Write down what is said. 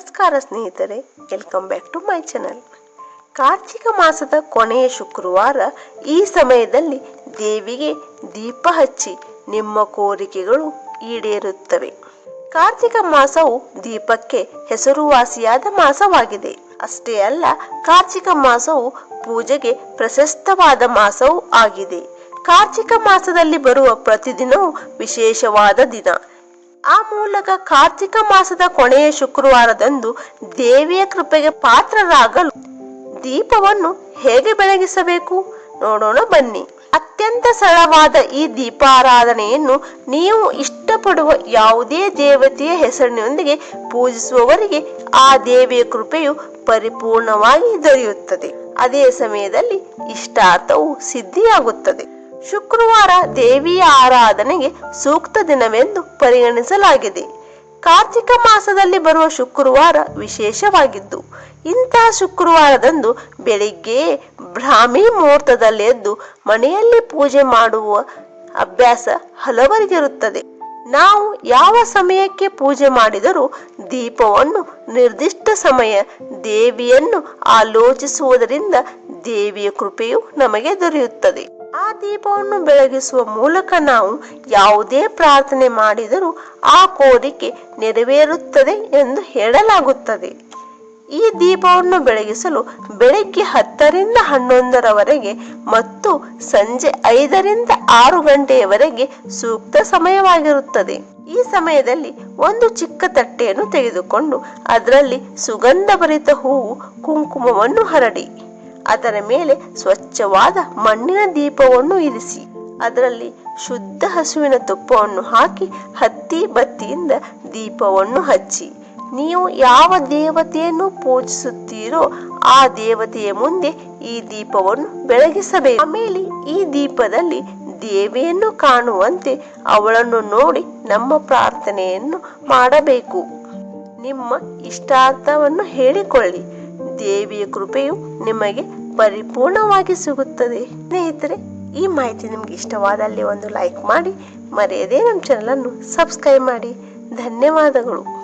ನಮಸ್ಕಾರ ಸ್ನೇಹಿತರೆ welcome back to my channel Kartika ಮಾಸದ ಕೊನೆಯ ಶುಕ್ರವಾರ ಈ ಸಮಯದಲ್ಲಿ ದೇವಿಗೆ ದೀಪ ಹಚ್ಚಿ ನಿಮ್ಮ ಕೋರಿಕೆಗಳು ಈಡೇರುತ್ತವೆ. ಕಾರ್ತಿಕ ಮಾಸವು ದೀಪಕ್ಕೆ ಹೆಸರುವಾಸಿಯಾದ ಮಾಸವಾಗಿದೆ. ಅಷ್ಟೇ ಅಲ್ಲ, ಕಾರ್ತಿಕ ಮಾಸವು ಪೂಜೆಗೆ ಪ್ರಶಸ್ತವಾದ ಮಾಸವೂ ಆಗಿದೆ. ಕಾರ್ತಿಕ ಮಾಸದಲ್ಲಿ ಬರುವ ಪ್ರತಿದಿನವೂ ವಿಶೇಷವಾದ ದಿನ. ಆ ಮೂಲಕ ಕಾರ್ತಿಕ ಮಾಸದ ಕೊನೆಯ ಶುಕ್ರವಾರದಂದು ದೇವಿಯ ಕೃಪೆಗೆ ಪಾತ್ರರಾಗಲು ದೀಪವನ್ನು ಹೇಗೆ ಬೆಳಗಿಸಬೇಕು? ನೋಡೋಣ ಬನ್ನಿ. ಅತ್ಯಂತ ಸರಳವಾದ ಈ ದೀಪಾರಾಧನೆಯನ್ನು ನೀವು ಇಷ್ಟಪಡುವ ಯಾವುದೇ ದೇವತೆಯ ಹೆಸರಿನೊಂದಿಗೆ ಪೂಜಿಸುವವರಿಗೆ ಆ ದೇವಿಯ ಕೃಪೆಯು ಪರಿಪೂರ್ಣವಾಗಿ ದೊರೆಯುತ್ತದೆ. ಅದೇ ಸಮಯದಲ್ಲಿ ಇಷ್ಟಾರ್ಥವು ಸಿದ್ಧಿಯಾಗುತ್ತದೆ. ಶುಕ್ರವಾರ ದೇವಿಯ ಆರಾಧನೆಗೆ ಸೂಕ್ತ ದಿನವೆಂದು ಪರಿಗಣಿಸಲಾಗಿದೆ. ಕಾರ್ತಿಕ ಮಾಸದಲ್ಲಿ ಬರುವ ಶುಕ್ರವಾರ ವಿಶೇಷವಾಗಿದ್ದು, ಇಂತಹ ಶುಕ್ರವಾರದಂದು ಬೆಳಿಗ್ಗೆ ಬ್ರಾಹ್ಮಿ ಮುಹೂರ್ತದಲ್ಲಿ ಎದ್ದು ಮನೆಯಲ್ಲಿ ಪೂಜೆ ಮಾಡುವ ಅಭ್ಯಾಸ ಹಲವರಿಗಿರುತ್ತದೆ. ನಾವು ಯಾವ ಸಮಯಕ್ಕೆ ಪೂಜೆ ಮಾಡಿದರೂ ದೀಪವನ್ನು ನಿರ್ದಿಷ್ಟ ಸಮಯ ದೇವಿಯನ್ನು ಆಲೋಚಿಸುವುದರಿಂದ ದೇವಿಯ ಕೃಪೆಯು ನಮಗೆ ದೊರೆಯುತ್ತದೆ. ಆ ದೀಪವನ್ನು ಬೆಳಗಿಸುವ ಮೂಲಕ ನಾವು ಯಾವುದೇ ಪ್ರಾರ್ಥನೆ ಮಾಡಿದರೂ ಆ ಕೋರಿಕೆ ನೆರವೇರುತ್ತದೆ ಎಂದು ಹೇಳಲಾಗುತ್ತದೆ. ಈ ದೀಪವನ್ನು ಬೆಳಗಿಸಲು ಬೆಳಗ್ಗೆ ಹತ್ತರಿಂದ ಹನ್ನೊಂದರವರೆಗೆ ಮತ್ತು ಸಂಜೆ ಐದರಿಂದ ಆರು ಗಂಟೆಯವರೆಗೆ ಸೂಕ್ತ ಸಮಯವಾಗಿರುತ್ತದೆ. ಈ ಸಮಯದಲ್ಲಿ ಒಂದು ಚಿಕ್ಕ ತಟ್ಟೆಯನ್ನು ತೆಗೆದುಕೊಂಡು ಅದರಲ್ಲಿ ಸುಗಂಧಭರಿತ ಹೂವು, ಕುಂಕುಮವನ್ನು ಹರಡಿ. ಅದರ ಮೇಲೆ ಸ್ವಚ್ಛವಾದ ಮಣ್ಣಿನ ದೀಪವನ್ನು ಇರಿಸಿ, ಅದರಲ್ಲಿ ಶುದ್ಧ ಹಸುವಿನ ತುಪ್ಪವನ್ನು ಹಾಕಿ ಹತ್ತಿ ಬತ್ತಿಯಿಂದ ದೀಪವನ್ನು ಹಚ್ಚಿ. ನೀವು ಯಾವ ದೇವತೆಯನ್ನು ಪೂಜಿಸುತ್ತೀರೋ ಆ ದೇವತೆಯ ಮುಂದೆ ಈ ದೀಪವನ್ನು ಬೆಳಗಿಸಬೇಕು. ಆಮೇಲೆ ಈ ದೀಪದಲ್ಲಿ ದೇವಿಯನ್ನು ಕಾಣುವಂತೆ ಅವಳನ್ನು ನೋಡಿ ನಮ್ಮ ಪ್ರಾರ್ಥನೆಯನ್ನು ಮಾಡಬೇಕು. ನಿಮ್ಮ ಇಷ್ಟಾರ್ಥವನ್ನು ಹೇಳಿಕೊಳ್ಳಿ. ದೇವಿಯ ಕೃಪೆಯು ನಿಮಗೆ ಪರಿಪೂರ್ಣವಾಗಿ ಸಿಗುತ್ತದೆ. ಸ್ನೇಹಿತರೆ, ಈ ಮಾಹಿತಿ ನಿಮ್ಗೆ ಇಷ್ಟವಾದಲ್ಲಿ ಒಂದು ಲೈಕ್ ಮಾಡಿ. ಮರೆಯದೇ ನಮ್ಮ ಚಾನಲನ್ನು ಸಬ್ಸ್ಕ್ರೈಬ್ ಮಾಡಿ. ಧನ್ಯವಾದಗಳು.